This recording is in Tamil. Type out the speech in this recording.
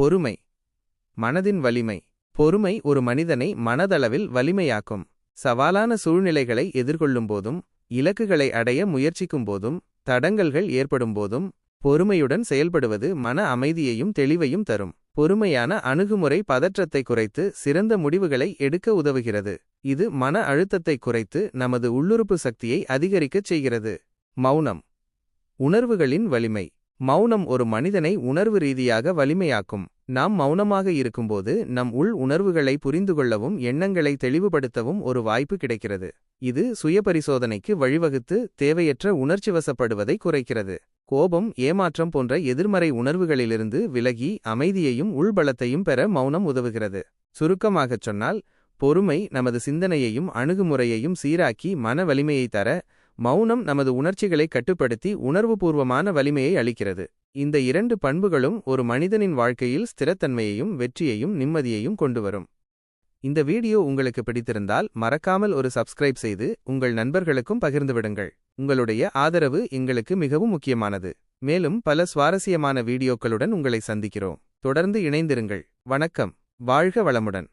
பொறுமை. மனதின் வலிமை. பொறுமை ஒரு மனிதனை மனதளவில் வலிமையாக்கும். சவாலான சூழ்நிலைகளை எதிர்கொள்ளும்போதும் இலக்குகளை அடைய முயற்சிக்கும்போதும் தடங்கல்கள் ஏற்படும்போதும் பொறுமையுடன் செயல்படுவது மன அமைதியையும் தெளிவையும் தரும். பொறுமையான அணுகுமுறை பதற்றத்தை குறைத்து சிறந்த முடிவுகளை எடுக்க உதவுகிறது. இது மன அழுத்தத்தை குறைத்து நமது உள்ளுறுப்பு சக்தியை அதிகரிக்கச் செய்கிறது. மௌனம். உணர்வுகளின் வலிமை. மௌனம் ஒரு மனிதனை உணர்வு ரீதியாக வலிமையாக்கும். நாம் மௌனமாக இருக்கும்போது நம் உள் உணர்வுகளை புரிந்து கொள்ளவும் எண்ணங்களை தெளிவுபடுத்தவும் ஒரு வாய்ப்பு கிடைக்கிறது. இது சுயபரிசோதனைக்கு வழிவகுத்து தேவையற்ற உணர்ச்சிவசப்படுவதை குறைக்கிறது. கோபம் ஏமாற்றம் போன்ற எதிர்மறை உணர்வுகளிலிருந்து விலகி அமைதியையும் உள்பலத்தையும் பெற மௌனம் உதவுகிறது. சுருக்கமாகச் சொன்னால் பொறுமை நமது சிந்தனையையும் அணுகுமுறையையும் சீராக்கி மன வலிமையை தர மௌனம் நமது உணர்ச்சிகளை கட்டுப்படுத்தி உணர்வுபூர்வமான வலிமையை அளிக்கிறது. இந்த இரண்டு பண்புகளும் ஒரு மனிதனின் வாழ்க்கையில் ஸ்திரத்தன்மையையும் வெற்றியையும் நிம்மதியையும் கொண்டுவரும் இந்த வீடியோ உங்களுக்கு பிடித்திருந்தால் மறக்காமல் ஒரு சப்ஸ்கிரைப் செய்து உங்கள் நண்பர்களுக்கும் பகிர்ந்துவிடுங்கள் உங்களுடைய ஆதரவு எங்களுக்கு மிகவும் முக்கியமானது. மேலும் பல சுவாரஸ்யமான வீடியோக்களுடன் உங்களை சந்திக்கிறோம். தொடர்ந்து இணைந்திருங்கள். வணக்கம். வாழ்க வளமுடன்.